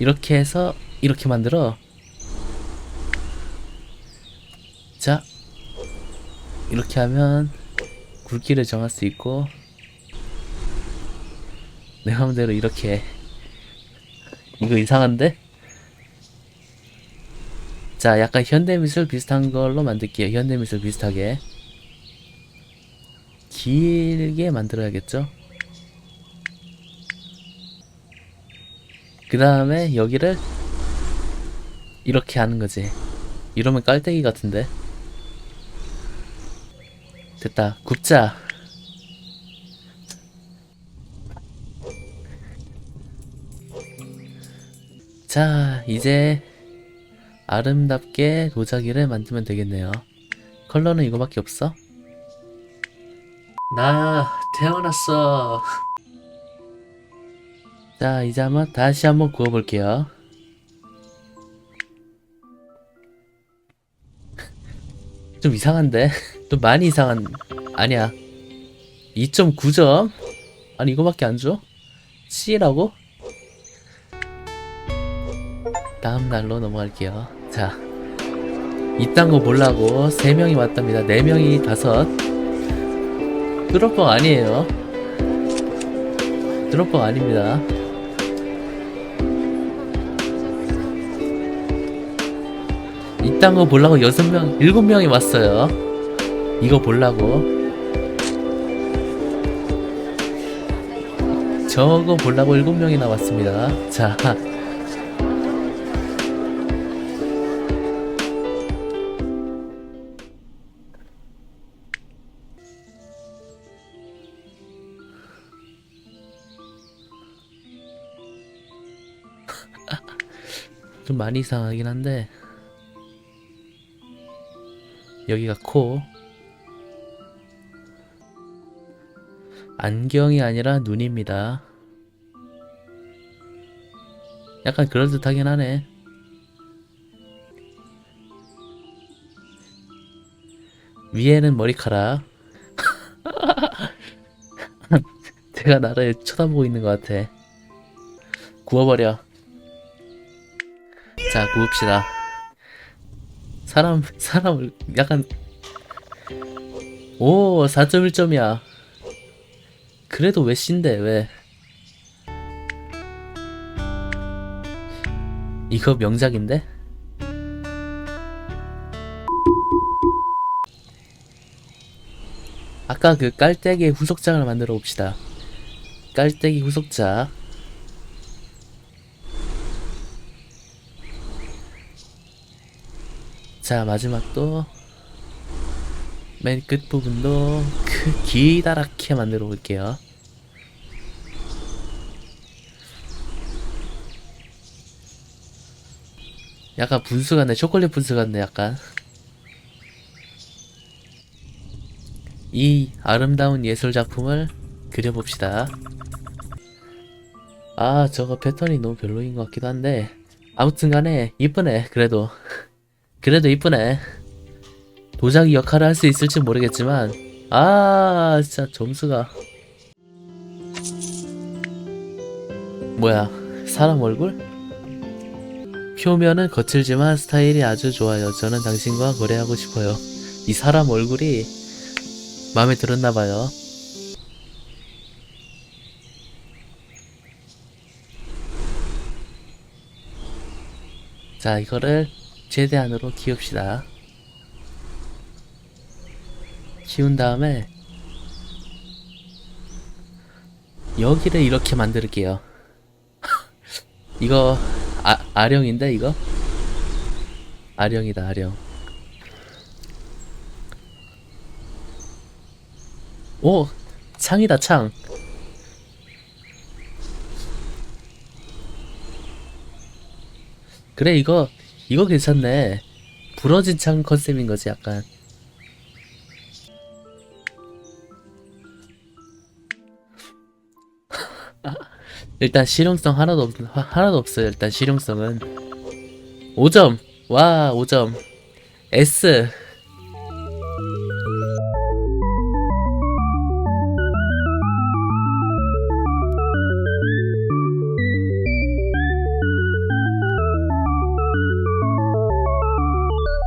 이렇게 해서 이렇게 만들어. 자, 이렇게 하면 굵기를 정할 수 있고 내 마음대로 이렇게 해. 이거 이상한데? 자, 약간 현대미술 비슷한 걸로 만들게요. 현대미술 비슷하게. 길게 만들어야겠죠? 그 다음에 여기를 이렇게 하는 거지. 이러면 깔때기 같은데. 됐다. 굽자. 자, 이제 아름답게 도자기를 만들면 되겠네요. 컬러는 이거밖에 없어? 나 태어났어. 자, 이제 한번 다시 한번 구워볼게요. 좀 이상한데? 좀 많이 이상한, 아니야. 2.9점? 아니, 이거밖에 안 줘? C라고? 다음 날로 넘어갈게요. 자, 이딴 거 보려고 3명이 왔답니다. 4명이 다섯. 드롭봉 아니에요. 드롭봉 아닙니다. 이딴 거 보려고 6명, 7명이 왔어요. 이거 보려고. 저거 보려고 7명이 나 왔습니다. 자, 좀 많이 이상하긴 한데 여기가 코. 안경이 아니라 눈입니다. 약간 그럴듯하긴 하네. 위에는 머리카락. 제가 나를 쳐다보고 있는 것 같아. 구워버려. 자, 구읍시다. 사람, 사람을, 약간, 오, 4.1점이야. 그래도 왜 C인데, 왜? 이거 명작인데? 아까 그 깔때기 후속작을 만들어 봅시다. 깔때기 후속작. 자 마지막도 맨 끝부분도 크 기다랗게 만들어 볼게요. 약간 분수 같네. 초콜릿 분수 같네 약간. 이 아름다운 예술 작품을 그려봅시다. 아 저거 패턴이 너무 별로인 것 같기도 한데. 아무튼 간에 이쁘네 그래도 그래도 이쁘네. 도자기 역할을 할 수 있을지 모르겠지만, 아, 진짜 점수가. 뭐야, 사람 얼굴? 표면은 거칠지만 스타일이 아주 좋아요. 저는 당신과 거래하고 싶어요. 이 사람 얼굴이 마음에 들었나봐요. 자, 이거를 최대한으로 키웁시다. 키운 다음에 여기를 이렇게 만들게요. 이거 아, 아령인데 이거? 아령이다 아령. 오 창이다 창. 그래 이거 이거 괜찮네. 부러진 창 컨셉인 거지, 약간. 일단 실용성 하나도 없, 하- 하나도 없어요. 일단 실용성은 5점. 와, 5점. S.